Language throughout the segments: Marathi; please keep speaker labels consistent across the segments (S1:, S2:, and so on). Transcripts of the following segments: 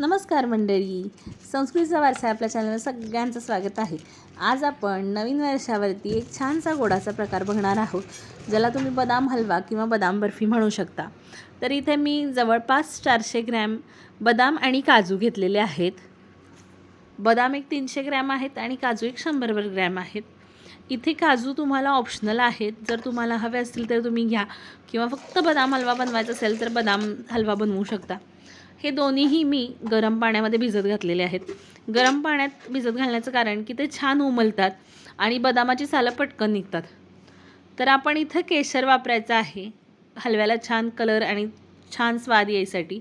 S1: नमस्कार मंडळी. संस्कृतीचा वारसा आपल्या चॅनलवर सगळ्यांचं स्वागत आहे. आज आपण नवीन वर्षावरती एक छानसा गोडाचा प्रकार बघणार आहोत ज्याला तुम्ही बदाम हलवा किंवा बदाम बर्फी म्हणू शकता. तर इथे मी जवळपास चारशे ग्रॅम बदाम आणि काजू घेतलेले आहेत. बदाम एक तीनशे ग्रॅम आहेत आणि काजू एक शंभर ग्रॅम आहेत. इथे काजू तुम्हाला ऑप्शनल आहेत. जर तुम्हाला हवे असतील तर तुम्ही घ्या. किंवा फक्त बदाम हलवा बनवायचा असेल तर बदाम हलवा बनवू शकता. हे दोन्हीही मी गरम पाण्यामध्ये भिजत घातलेले आहेत. गरम पाण्यात भिजत घालण्याचं कारण की ते छान उमलतात आणि बदामाची सालं पटकन निघतात. तर आपण इथं केशर वापरायचं आहे. हलव्याला छान कलर आणि छान स्वाद यायसाठी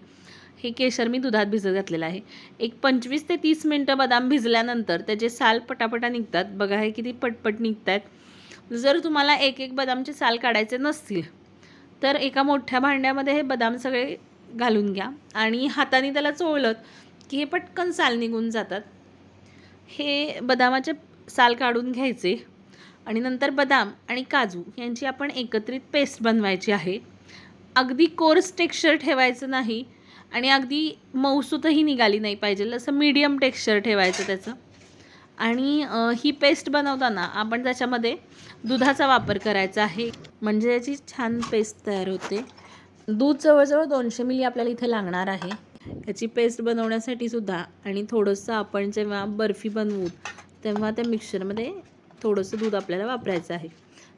S1: हे केशर मी दुधात भिजत घातलेलं आहे. एक पंचवीस ते तीस मिनटं बदाम भिजल्यानंतर त्याचे साल पटापटा निघतात. बघा हे किती पटपट निघत आहेत जर तुम्हाला एक एक बदामचे साल काढायचे नसतील तर एका मोठ्या भांड्यामध्ये हे बदाम सगळे घालून घ्या. आणि हाताने त्याला चोळलं की हे पटकन साल निघून जातात. हे बदामाचे साल काढून घ्यायचे आणि नंतर बदाम आणि काजू यांची आपण एकत्रित पेस्ट बनवायची आहे. अगदी कोर्स टेक्स्चर ठेवायचं नाही आणि अगदी मऊसूतही निघाली नाही पाहिजे. असं मीडियम टेक्स्चर ठेवायचं त्याचं. आणि ही पेस्ट बनवताना आपण त्याच्यामध्ये दुधाचा वापर करायचा आहे. म्हणजे याची छान पेस्ट तयार होते. दूध जवळजवळ दोनशे मिली आपल्याला इथे लागणार आहे. याची पेस्ट बनवण्यासाठी सुद्धा आणि थोडंसं आपण जेव्हा बर्फी बनवू तेव्हा त्या मिक्सरमध्ये थोडंसं दूध आपल्याला वापरायचं आहे.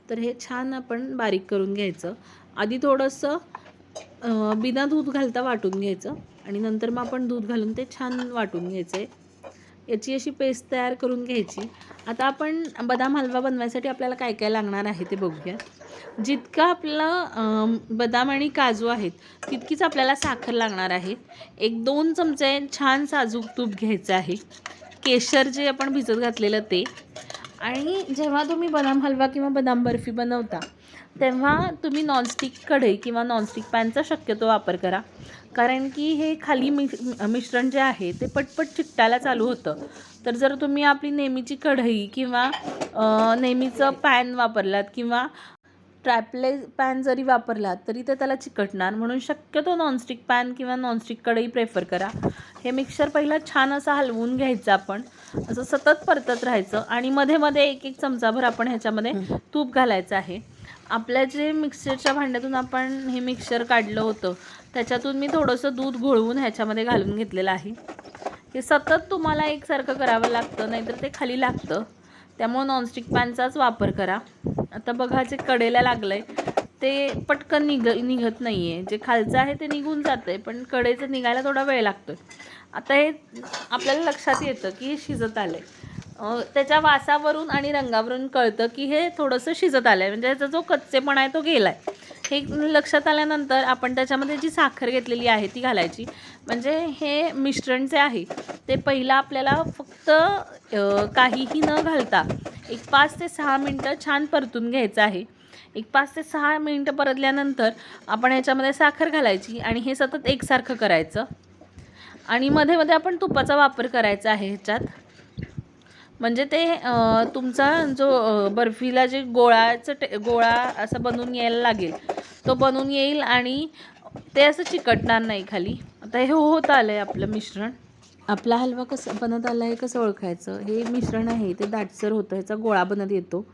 S1: तर हे छान आपण बारीक करून घ्यायचं. आधी थोडंसं बिना दूध घालता वाटून घ्यायचं आणि नंतर मग आपण दूध घालून ते छान वाटून घ्यायचं आहे याची अशी पेस्ट तयार करून घ्यायची. आता आपण बदाम हलवा बनवायसाठी आपल्याला काय काय लागणार आहे ते बघूया जितका आपलं बदाम आणि काजू आहेत तितकीच आपल्याला साखर लागणार आहे. एक दोन चमचे छान साजूक तूप घ्यायचं आहे. केशर जे आपण भिजत घातलेलं ते. आणि जेव्हा तुम्ही बदाम हलवा किंवा बदाम बर्फी बनवता तेव्हा तुम्ही नॉनस्टिक कढई किंवा नॉनस्टिक पॅनचा शक्यतो वापर करा. कारण की हे खाली मिश मिश्रण जे आहे ते पटपट चिकटायला चालू होतं. तर जर तुम्ही आपली नेहमीची कढई किंवा नेहमीचं पॅन वापरलात किंवा ट्रॅपले पॅन जरी वापरलात तरी ते त्याला चिकटणार. म्हणून शक्यतो नॉनस्टिक पॅन किंवा नॉनस्टिक कढई प्रेफर करा. हे मिक्सर पहिला छान असं हलवून घ्यायचं आपण. असं सतत परतत राहायचं. आणि मध्ये मध्ये एक एक चमचाभर आपण ह्याच्यामध्ये तूप घालायचं आहे. आपल्या जे मिक्सरच्या भांड्यातून आपण हे मिक्सर काढलं होतं त्याच्यातून मी थोडंसं दूध घोळवून ह्याच्यामध्ये घालून घेतलेलं आहे. हे सतत तुम्हाला एकसारखं करावं लागतं नाहीतर ते खाली लागतं. त्यामुळं नॉनस्टिक पॅनचाच वापर करा. आता बघा जे कडेला लागलं आहे ते पटकन निघ निघत नाही आहे जे खालचं आहे ते निघून जातं आहे पण कडेचं निघायला थोडा वेळ लागतो आता हे आपल्याला लक्षात येतं की हे शिजत आलं आहे त्याच्या वासावरून आणि रंगावरून कळतं की हे थोडंसं शिजत आलं आहे म्हणजे याचा जो कच्चेपणा आहे तो गेला आहे हे लक्षात आल्यानंतर आपण त्याच्यामध्ये जी साखर घेतलेली आहे ती घालायची. म्हणजे हे मिश्रण जे आहे ते पहिलं आपल्याला फक्त काहीही न घालता एक पाच ते सहा मिनटं छान परतून घ्यायचं आहे. एक पाच ते सहा मिनटं परतल्यानंतर आपण याच्यामध्ये साखर घालायची आणि हे सतत एकसारखं करायचं. आणि मध्ये मध्ये आपण तुपाचा वापर करायचा आहे ह्याच्यात. म्हणजे ते तुमचा जो बर्फीला जे गोळाचं टे गोळा असं बनवून यायला लागेल तो बनून येईल आणि ते असं चिकटणार नाही खाली. आता हे होत आलं आहे आपलं मिश्रण. आपला हलवा कसं बनत आला आहे कसं ओळखायचं? हे मिश्रण आहे ते दाटसर होतं ह्याचा गोळा बनत येतो.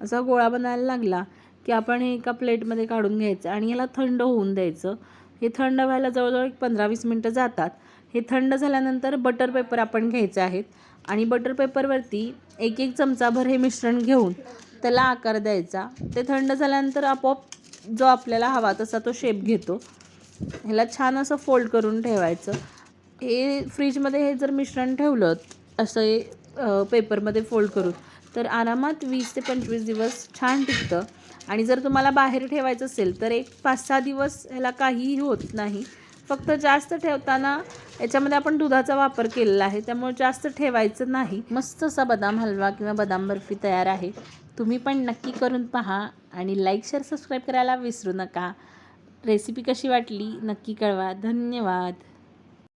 S1: असा गोळा बनायला लागला की आपण हे एका प्लेटमध्ये काढून घ्यायचं आणि याला थंड होऊन द्यायचं. हे थंड व्हायला जवळजवळ एक पंधरा वीस मिनटं जातात. हे थंड झाल्यानंतर बटर पेपर आपण घ्यायचे आहेत आणि बटर पेपरवरती एक एक चमचाभर हे मिश्रण घेऊन त्याला आकार द्यायचा. ते थंड झाल्यानंतर आपोआप जो आपल्याला हवा तसा तो शेप घेतो. ह्याला छान असं फोल्ड करून ठेवायचं. हे फ्रीजमध्ये हे जर मिश्रण ठेवलं असं हे, पेपरमध्ये फोल्ड करून तर आरामात वीस ते पंचवीस दिवस छान टिकतं. आणि जर तुम्हाला बाहेर ठेवायचं असेल तर एक पाच सहा दिवस ह्याला काहीही होत नाही. फक्त जास्त ठेवताना याच्यामध्ये आपण दुधाचा वापर केलेला आहे त्यामुळे जास्त ठेवायचं नाही. मस्त असा बदाम हलवा किंवा बदाम बर्फी तयार आहे. तुम्ही पण नक्की करून पहा आणि लाईक शेअर सबस्क्राईब करायला विसरू नका. रेसिपी कशी वाटली नक्की कळवा. धन्यवाद.